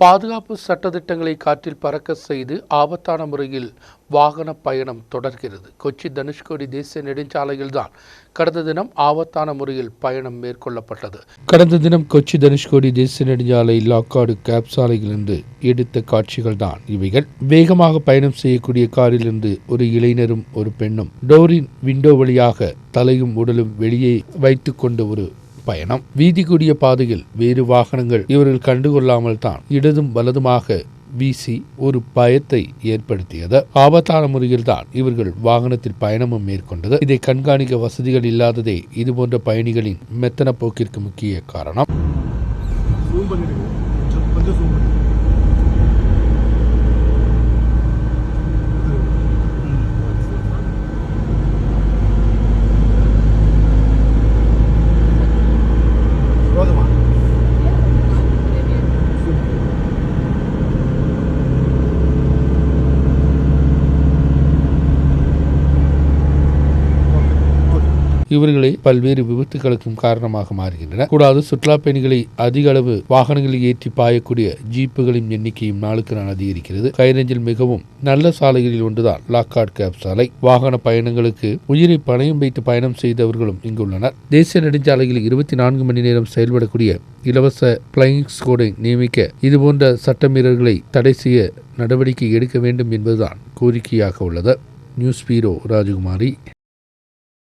பாதுகாப்பு சட்டதிட்டங்களை காற்றில் பறக்க செய்து ஆபத்தான முறையில் வாகன பயணம் தொடர்கிறது. கொச்சி தனுஷ்கோடி தேசிய நெடுஞ்சாலையில்தான் கடந்த தினம் ஆபத்தான முறையில் பயணம் மேற்கொள்ளப்பட்டது. கடந்த தினம் கொச்சி தனுஷ்கோடி தேசிய நெடுஞ்சாலை லாக்காடு கேப் சாலையிலிருந்து எடுத்த காட்சிகள் தான் இவைகள். வேகமாக பயணம் செய்யக்கூடிய காரிலிருந்து ஒரு இளைஞரும் ஒரு பெண்ணும் டோரின் விண்டோ வழியாக தலையும் உடலும் வெளியே வைத்துக்கொண்ட ஒரு பயணம். வீதி கூடிய பாதையில் வேறு வாகனங்கள் இவர்கள் கண்டுகொள்ளாமல் தான் இடதும் வலதுமாக வீசி ஒரு பயத்தை ஏற்படுத்தியது. ஆபத்தான முறையில் தான் இவர்கள் வாகனத்தில் பயணமும் மேற்கொண்டது. இதை கண்காணிக்க வசதிகள் இல்லாததே இதுபோன்ற பயணிகளின் மெத்தன போக்கிற்கு முக்கிய காரணம். இவர்களே பல்வேறு விபத்துகளுக்கும் காரணமாக மாறுகின்றன. கூடாது சுற்றுலா பயணிகளை அதிக அளவு வாகனங்களில் ஏற்றி பாயக்கூடிய ஜீப்புகளின் எண்ணிக்கையும் நாளுக்கு நாள் அதிகரிக்கிறது. கைரஞ்சில் மிகவும் நல்ல சாலைகளில் ஒன்றுதான். லாக்காட் கேப் சாலை. வாகன பயணங்களுக்கு உயிரை பணயம் வைத்து பயணம் செய்தவர்களும் இங்குள்ளனர் தேசிய நெடுஞ்சாலையில் இருபத்தி நான்கு மணி நேரம் செயல்படக்கூடிய இலவச பிளையிங் ஸ்கோடை நியமிக்க இதுபோன்ற சட்டமீறல்களை தடை செய்ய நடவடிக்கை எடுக்க வேண்டும் என்பதுதான் கோரிக்கையாக உள்ளது. News bureau Rajakumari.